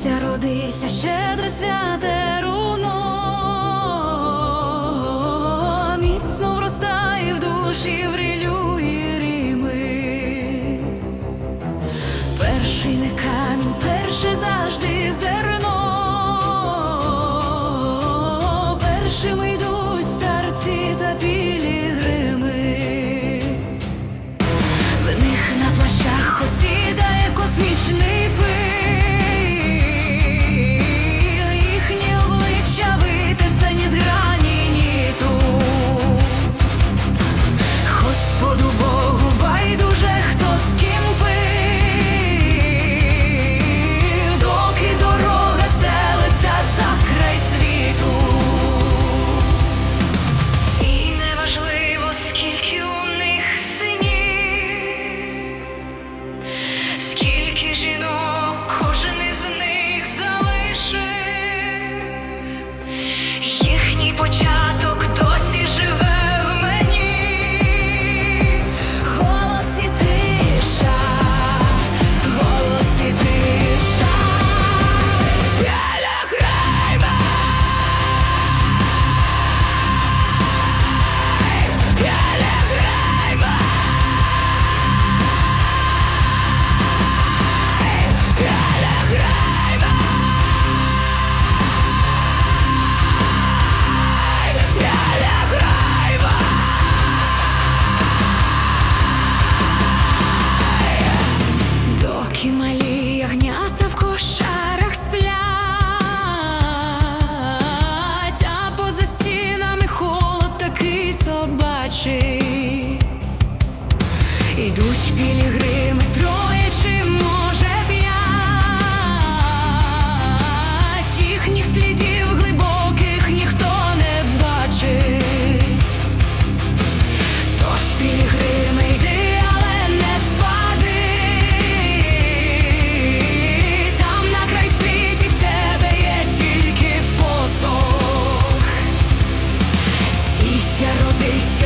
Родися, родися, щедре святе руно, міцно вростає в душі в релю. душі, ідуть пілігрими троє чи може п'ять їхніх слідів глибоких ніхто не бачить, тож пілігрими йди, але не впади, там на край світі в тебе є тільки посох. Сійся, родись.